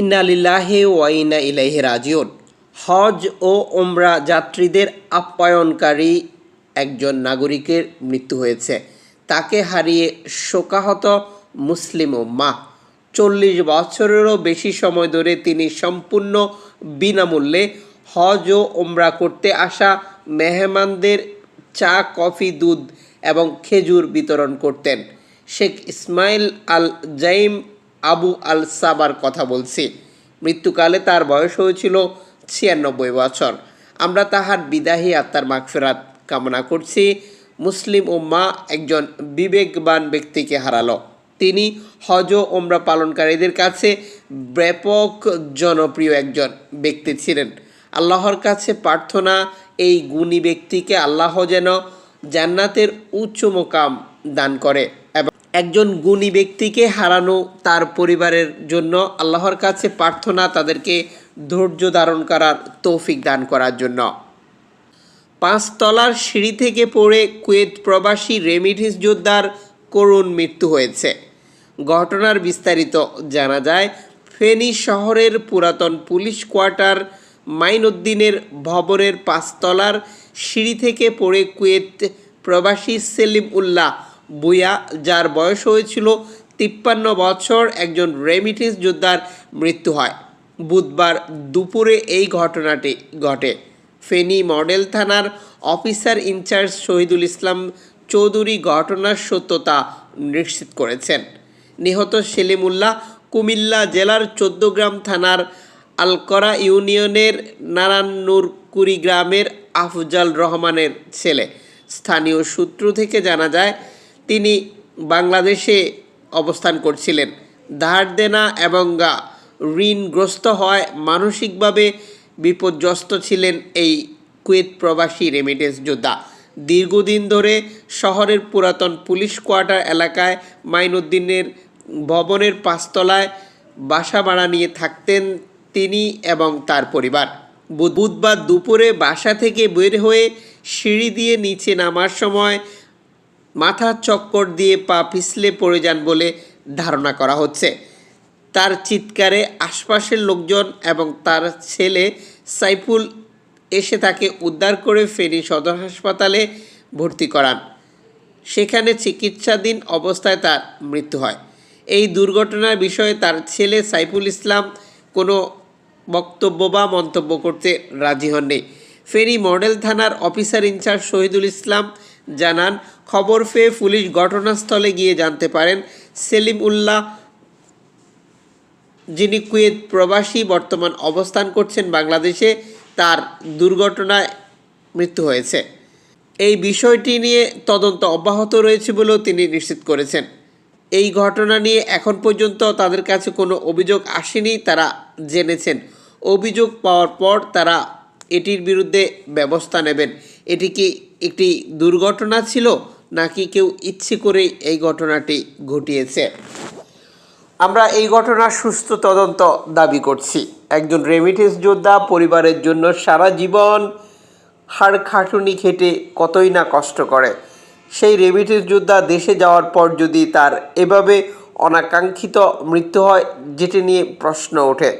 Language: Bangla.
ইন্নালিল্লাহে ওয়াইনা ইলাইহি রাজিউন। হজ ও ওমরা যাত্রীদের আপ্যায়নকারী একজন নাগরিকের মৃত্যু হয়েছে। তাকে হারিয়ে শোকাহত মুসলিম মা চল্লিশ বছরেরও বেশি সময় ধরে তিনি সম্পূর্ণ বিনামূল্যে হজ ও ওমরা করতে আসা মেহমানদের চা, কফি, দুধ এবং খেজুর বিতরণ করতেন। শেখ ইসমাইল আল জাইম আবু আল সাবার কথা বলছি। মৃত্যুকালে তার বয়স হয়েছিল ছিয়ানব্বই বছর। আমরা তাহার বিদাহী আত্মার মাগফেরাত কামনা করছি। মুসলিম উম্মা একজন বিবেকবান ব্যক্তিকে হারালো। তিনি হজ ওমরা পালনকারীদের কাছে ব্যাপক জনপ্রিয় একজন ব্যক্তি ছিলেন। আল্লাহর কাছে প্রার্থনা, এই গুণী ব্যক্তিকে আল্লাহ যেন জান্নাতের উচ্চ মোকাম দান করে। একজন গুণী ব্যক্তিকে হারানো তার পরিবারের জন্য আল্লাহর কাছে প্রার্থনা তাদেরকে ধৈর্য ধারণ করার তৌফিক দান করার জন্য। পাঁচতলার সিঁড়ি থেকে পড়ে কুয়েত প্রবাসী রেমিডিস যোদ্ধার করুণ মৃত্যু হয়েছে। ঘটনার বিস্তারিত জানা যায়, ফেনী শহরের পুরাতন পুলিশ কোয়ার্টার মাইনুদ্দিনের ভবনের পাঁচতলার সিঁড়ি থেকে পড়ে কুয়েত প্রবাসী সেলিম উল্লাহ বুয়া, যার বয়স হয়েছিল তিপ্পান্ন বছর, একজন রেমিটেন্স যোদ্ধার মৃত্যু হয়। বুধবার দুপুরে এই ঘটনাটি ঘটে। ফেনী মডেল থানার officer in charge Shahidul Islam Chowdhury ঘটনার সত্যতা নিশ্চিত করেছেন। নিহত সেলিমুল্লাহ কুমিল্লা জেলার চোদ্দগ্রাম থানার আলকরা ইউনিয়নের নারায়ণনুর গ্রামের আফজাল রহমানের ছেলে। স্থানীয় সূত্র থেকে জানা যায় তিনি বাংলাদেশে অবস্থান করছিলেন। ধার দেনা এবং ঋণগ্রস্ত হওয়ায় মানসিকভাবে বিপর্যস্ত ছিলেন এই কুয়েত প্রবাসী রেমিটেন্স যোদ্ধা। দীর্ঘদিন ধরে শহরের পুরাতন পুলিশ কোয়ার্টার এলাকায় মাইনুদ্দিনের ভবনের পাঁচতলায় বাসা ভাড়া নিয়ে থাকতেন তিনি এবং তার পরিবার। বুধবার দুপুরে বাসা থেকে বের হয়ে সিঁড়ি দিয়ে নিচে নামার সময় মাথা চক্কর দিয়ে পা পিছলে পড়ে যান বলে ধারণা করা হচ্ছে। তার চিৎকারে আশপাশের লোকজন এবং তার ছেলে সাইফুল এসে তাকে উদ্ধার করে ফেনী সদর হাসপাতালে ভর্তি করান। সেখানে চিকিৎসাধীন অবস্থায় তার মৃত্যু হয়। এই দুর্ঘটনার বিষয়ে তার ছেলে সাইফুল ইসলাম কোনো বক্তব্য বা মন্তব্য করতে রাজি হননি। ফেনী মডেল থানার officer in charge Shahidul Islam জানান, খবর পেয়ে পুলিশ ঘটনাস্থলে গিয়ে জানতে পারেন, সেলিম উল্লাহ যিনি কুয়েত প্রবাসী, বর্তমান অবস্থান করছেন বাংলাদেশে, তার দুর্ঘটনায় মৃত্যু হয়েছে। এই বিষয়টি নিয়ে তদন্ত অব্যাহত রয়েছে বলেও তিনি নিশ্চিত করেছেন। এই ঘটনা নিয়ে এখন পর্যন্ত তাদের কাছে কোনো অভিযোগ আসেনি, তারা জেনেছেন। অভিযোগ পাওয়ার পর তারা এটির বিরুদ্ধে ব্যবস্থা নেবেন। এটি কি একটি দুর্ঘটনা ছিল নাকি কেউ ইচ্ছে করেই এই ঘটনাটি ঘটিয়েছে? আমরা এই ঘটনার সুস্থ তদন্ত দাবি করছি। একজন রেমিটেন্স যোদ্ধা পরিবারের জন্য সারা জীবন হাড় খাটুনি খেটে কতই না কষ্ট করে। সেই রেমিটেন্স যোদ্ধা দেশে যাওয়ার পর যদি তার এভাবে অনাকাঙ্ক্ষিত মৃত্যু হয়, যেটি নিয়ে প্রশ্ন ওঠে।